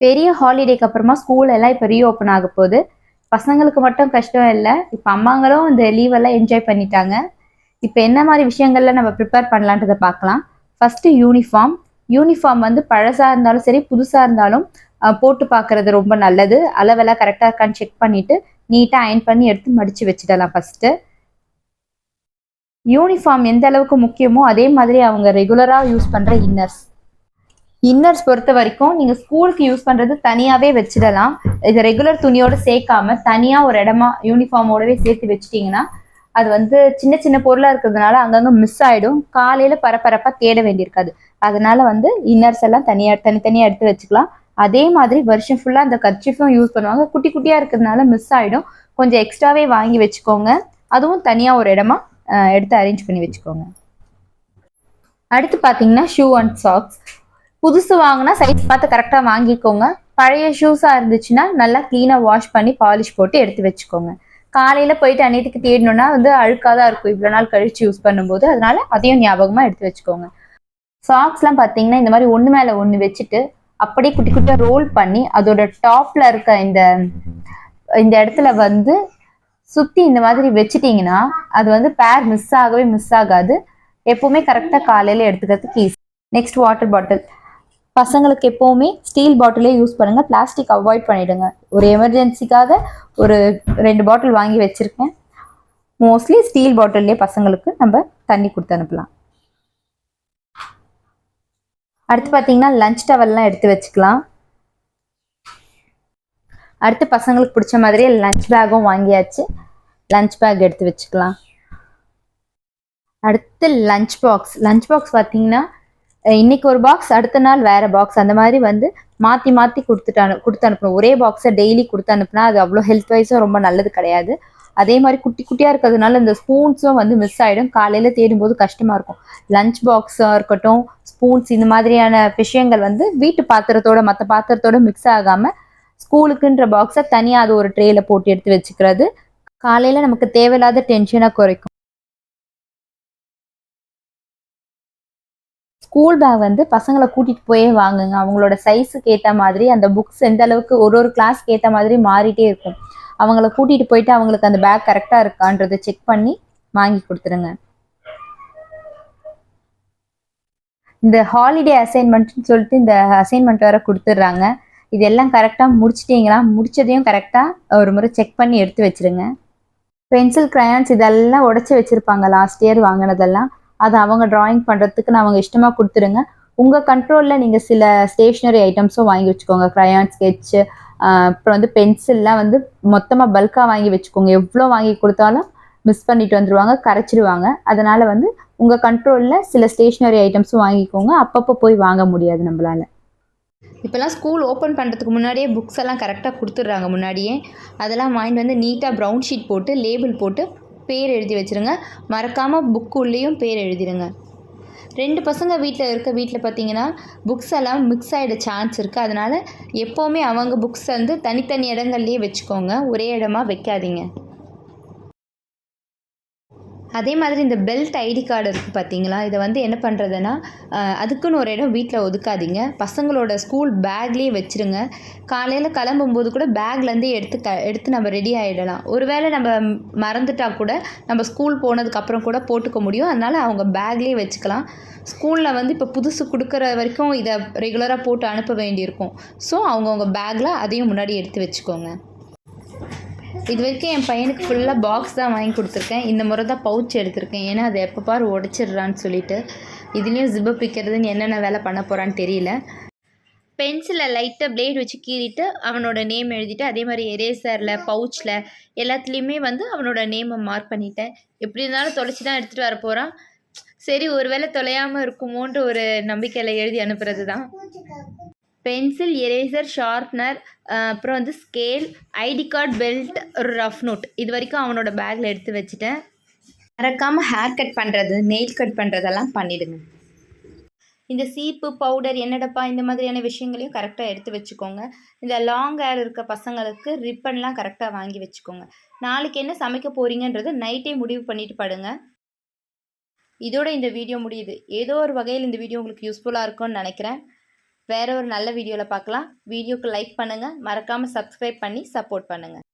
பெரிய ஹாலிடேக்கு அப்புறமா ஸ்கூல் எல்லாம் இப்போ ரீஓப்பன் ஆக போகுது. பசங்களுக்கு மட்டும் கஷ்டம் இல்லை. இப்போ அம்மாங்களும் இந்த லீவ் எல்லாம் என்ஜாய் பண்ணிட்டாங்க. இப்போ என்ன மாதிரி விஷயங்கள்ல நம்ம ப்ரிப்பேர் பண்ணலான்றதை பார்க்கலாம். ஃபர்ஸ்ட் யூனிஃபார்ம் யூனிஃபார்ம் வந்து பழசா இருந்தாலும் சரி புதுசா இருந்தாலும் போட்டு பார்க்கறது ரொம்ப நல்லது. அளவெல்லாம் கரெக்டாக இருக்கான்னு செக் பண்ணிட்டு நீட்டாக அயன் பண்ணி எடுத்து மடித்து வச்சிடலாம் ஃபர்ஸ்ட் யூனிஃபார்ம் எந்த அளவுக்கு முக்கியமோ அதே மாதிரி அவங்க ரெகுலராக யூஸ் பண்ணுற இன்னர்ஸ் இன்னர்ஸ் பொறுத்த வரைக்கும் நீங்க ஸ்கூலுக்கு யூஸ் பண்றது தனியாவே வச்சிடலாம். இது ரெகுலர் துணியோட சேர்க்காம தனியா ஒரு இடமா யூனிஃபார்மோடவே சேர்த்து வச்சிட்டீங்கன்னா அது வந்து சின்ன சின்ன பொருளா இருக்கிறதுனால அங்கங்க மிஸ் ஆயிடும். காலையில பரபரப்பா தேட வேண்டியிருக்காது. அதனால வந்து இன்னர்ஸ் எல்லாம் தனியா தனித்தனியா எடுத்து வச்சுக்கலாம். அதே மாதிரி வருஷம் ஃபுல்லா அந்த கர்ச்சிஃபும் யூஸ் பண்ணுவாங்க. குட்டி குட்டியா இருக்கிறதுனால மிஸ் ஆயிடும். கொஞ்சம் எக்ஸ்ட்ராவே வாங்கி வச்சுக்கோங்க. அதுவும் தனியா ஒரு இடமா எடுத்து அரேஞ்ச் பண்ணி வச்சுக்கோங்க. அடுத்து பார்த்தீங்கன்னா ஷூ அண்ட் சாக்ஸ் புதுசு வாங்கினா சைஸ் பார்த்து கரெக்டாக வாங்கிக்கோங்க. பழைய ஷூஸாக இருந்துச்சுன்னா நல்லா க்ளீனாக வாஷ் பண்ணி பாலிஷ் போட்டு எடுத்து வச்சுக்கோங்க. காலையில் போயிட்டு அன்னைக்கு தேடணும்னா வந்து அழுக்காக தான் இருக்கும். இவ்வளோ நாள் கழிச்சு யூஸ் பண்ணும்போது. அதனால அதையும் ஞாபகமாக எடுத்து வச்சுக்கோங்க. சாக்ஸ்லாம் பார்த்தீங்கன்னா இந்த மாதிரி ஒன்று மேலே ஒன்று வச்சுட்டு அப்படியே குட்டி குட்டியாக ரோல் பண்ணி அதோட டாப்பில் இருக்க இந்த இந்த இடத்துல வந்து சுற்றி இந்த மாதிரி வச்சுட்டிங்கன்னா அது வந்து பேர் மிஸ் ஆகவே மிஸ் ஆகாது. எப்பவுமே கரெக்டாக காலையில் எடுத்துக்கிறதுக்கு ஈஸி நெக்ஸ்ட் வாட்டர் பாட்டில் பசங்களுக்கு எப்போவுமே ஸ்டீல் பாட்டிலே யூஸ் பண்ணுங்க. பிளாஸ்டிக் அவாய்ட் பண்ணிடுங்க. ஒரு எமர்ஜென்சிக்காக ஒரு ரெண்டு பாட்டில் வாங்கி வச்சிருக்கேன். மோஸ்ட்லி ஸ்டீல் பாட்டில்லே பசங்களுக்கு நம்ம தண்ணி கொடுத்து அனுப்பலாம். அடுத்து பார்த்தீங்கன்னா லஞ்ச் டவல்லாம் எடுத்து வச்சுக்கலாம். அடுத்து பசங்களுக்கு பிடிச்ச மாதிரியே லஞ்ச் பேக்கும் வாங்கியாச்சு. லஞ்ச் பேக் எடுத்து வச்சுக்கலாம். அடுத்து லஞ்ச் பாக்ஸ் லஞ்ச் பாக்ஸ் பார்த்தீங்கன்னா இன்னைக்கு ஒரு பாக்ஸ் அடுத்த நாள் வேற பாக்ஸ் அந்த மாதிரி வந்து மாற்றி மாற்றி கொடுத்துட்டு அனு கொடுத்து அனுப்பணும். ஒரே பாக்ஸை டெய்லி கொடுத்து அனுப்புனா அது அவ்வளோ ஹெல்த் வைஸும் ரொம்ப நல்லது கிடையாது. அதே மாதிரி குட்டி குட்டியாக இருக்கிறதுனால இந்த ஸ்பூன்ஸும் வந்து மிஸ் ஆகிடும் காலையில் தேடும்போது கஷ்டமாக இருக்கும். லஞ்ச் பாக்ஸாக இருக்கட்டும் ஸ்பூன்ஸ் இந்த மாதிரியான விஷயங்கள் வந்து வீட்டு பாத்திரத்தோட மற்ற பாத்திரத்தோட மிக்ஸ் ஆகாமல் ஸ்கூலுக்குன்ற பாக்ஸை தனியாக அது ஒரு ட்ரேல போட்டு எடுத்து வச்சுக்கிறது. காலையில் நமக்கு தேவையில்லாத டென்ஷனை குறைக்கும். ஸ்கூல் பேக் வந்து பசங்களை கூட்டிட்டு போயே வாங்குங்க. அவங்களோட சைஸுக்கு ஏற்ற மாதிரி அந்த புக்ஸ் எந்த அளவுக்கு ஒரு ஒரு கிளாஸ்க்கு ஏற்ற மாதிரி மாறிட்டே இருக்கும். அவங்கள கூட்டிட்டு போயிட்டு அவங்களுக்கு அந்த பேக் கரெக்டாக இருக்கான்றதை செக் பண்ணி வாங்கி கொடுத்துருங்க. இந்த ஹாலிடே அசைன்மெண்ட்னு சொல்லிட்டு இந்த அசைன்மெண்ட் வேற கொடுத்துட்றாங்க. இதெல்லாம் கரெக்டாக முடிச்சிட்டிங்களா? முடிச்சதையும் கரெக்டாக ஒரு முறை செக் பண்ணி எடுத்து வச்சிருங்க. பென்சில் க்ரையான்ஸ் இதெல்லாம் உடச்சி வச்சுருப்பாங்க. லாஸ்ட் இயர் வாங்கினதெல்லாம். அதை அவங்க டிராயிங் பண்ணுறதுக்கு நான் அவங்க இஷ்டமாக கொடுத்துருங்க. உங்கள் கண்ட்ரோலில் நீங்கள் சில ஸ்டேஷ்னரி ஐட்டம்ஸும் வாங்கி வச்சுக்கோங்க. க்ரையான் ஸ்கெட்ச்சு அப்புறம் வந்து பென்சில்லாம் வந்து மொத்தமாக பல்காக வாங்கி வச்சுக்கோங்க. எவ்வளோ வாங்கி கொடுத்தாலும் மிஸ் பண்ணிட்டு வந்துடுவாங்க கரைச்சிடுவாங்க அதனால் வந்து உங்கள் கண்ட்ரோலில் சில ஸ்டேஷ்னரி ஐட்டம்ஸும் வாங்கிக்கோங்க. அப்பப்போ போய் வாங்க முடியாது நம்மளால. இப்போல்லாம் ஸ்கூல் ஓப்பன் பண்ணுறதுக்கு முன்னாடியே புக்ஸ் எல்லாம் கரெக்டாக கொடுத்துட்றாங்க முன்னாடியே. அதெல்லாம் வாங்கிட்டு வந்து நீட்டாக ப்ரௌன் ஷீட் போட்டு லேபிள் போட்டு பேர் எழுதி வச்சிருங்க. மறக்காமல் புக்கு உள்ளேயும் பேர் எழுதிடுங்க ரெண்டு பசங்க வீட்டில் இருக்க வீட்டில் பார்த்தீங்கன்னா புக்ஸ் எல்லாம் மிக்ஸ் ஆகிட சான்ஸ் இருக்குது அதனால் எப்போவுமே அவங்க புக்ஸ் வந்து தனித்தனி இடங்கள்லேயே வச்சுக்கோங்க. ஒரே இடமா வைக்காதீங்க. அதே மாதிரி இந்த பெல்ட் ஐடி கார்டு இருக்குது பார்த்தீங்களா இதை வந்து என்ன பண்ணுறதுன்னா அதுக்குன்னு ஒரு இடம் வீட்டில் ஒதுக்காதீங்க. பசங்களோட ஸ்கூல் பேக்லேயே வச்சுருங்க. காலையில் கிளம்பும்போது கூட பேக்லேருந்தே எடுத்து க எடுத்து நம்ம ரெடி ஆகிடலாம் ஒருவேளை நம்ம மறந்துட்டா கூட நம்ம ஸ்கூல் போனதுக்கப்புறம் கூட போட்டுக்க முடியும். அதனால் அவங்க பேக்லேயே வச்சுக்கலாம். ஸ்கூலில் வந்து இப்போ புதுசு கொடுக்குற வரைக்கும் இதை ரெகுலராக போட்டு அனுப்ப வேண்டியிருக்கும். ஸோ அவங்கவுங்க பேக்கில் அதையும் முன்னாடி எடுத்து வச்சுக்கோங்க. இது வரைக்கும் என் பையனுக்கு ஃபுல்லாக பாக்ஸ் தான் வாங்கி கொடுத்துருக்கேன். இந்த முறை தான் பவுச் எடுத்திருக்கேன். ஏன்னா அதை எப்போ பாரு உடச்சிடுறான்னு சொல்லிட்டு. இதுலேயும் ஜிப்பை பிக்கிறதுன்னு என்னென்ன வேலை பண்ண போகிறான்னு தெரியல. பென்சிலில் லைட்டாக பிளேட் வச்சு கீறிட்டு அவனோட நேம் எழுதிட்டு அதே மாதிரி எரேசரில் பவுச்சில் எல்லாத்துலேயுமே வந்து அவனோட நேமை மார்க் பண்ணிட்டேன். எப்படி இருந்தாலும் தொலைச்சி தான் எடுத்துகிட்டு வர போகிறான் சரி ஒருவேளை தொலையாமல் இருக்குமோன்ற ஒரு நம்பிக்கையில் எழுதி அனுப்புறது தான் பென்சில் எரேசர் ஷார்ப்னர் அப்புறம் வந்து ஸ்கேல் ஐடி கார்டு பெல்ட் ஒரு ரஃப் நோட் இது வரைக்கும் அவனோட பேக்கில் எடுத்து வச்சுட்டேன். மறக்காமல் ஹேர் கட் பண்ணுறது நெயில் கட் பண்ணுறதெல்லாம் பண்ணிவிடுங்க இந்த சீப்பு பவுடர் என்னடப்பா இந்த மாதிரியான விஷயங்களையும் கரெக்டாக எடுத்து வச்சுக்கோங்க. இந்த லாங் ஹேர் இருக்க பசங்களுக்கு ரிப்பன்லாம் கரெக்டாக வாங்கி வச்சுக்கோங்க. நாளைக்கு என்ன சமைக்க போகிறீங்கன்றது நைட்டே முடிவு பண்ணிட்டு படுங்க. இதோட இந்த வீடியோ முடியுது. ஏதோ ஒரு வகையில் இந்த வீடியோ உங்களுக்கு யூஸ்ஃபுல்லாக இருக்கும்னு நினைக்கிறேன். வேற ஒரு நல்ல வீடியோவில் பார்க்கலாம் வீடியோக்கு லைக் பண்ணுங்கள் மறக்காமல் சப்ஸ்கிரைப் பண்ணி சப்போர்ட் பண்ணுங்கள்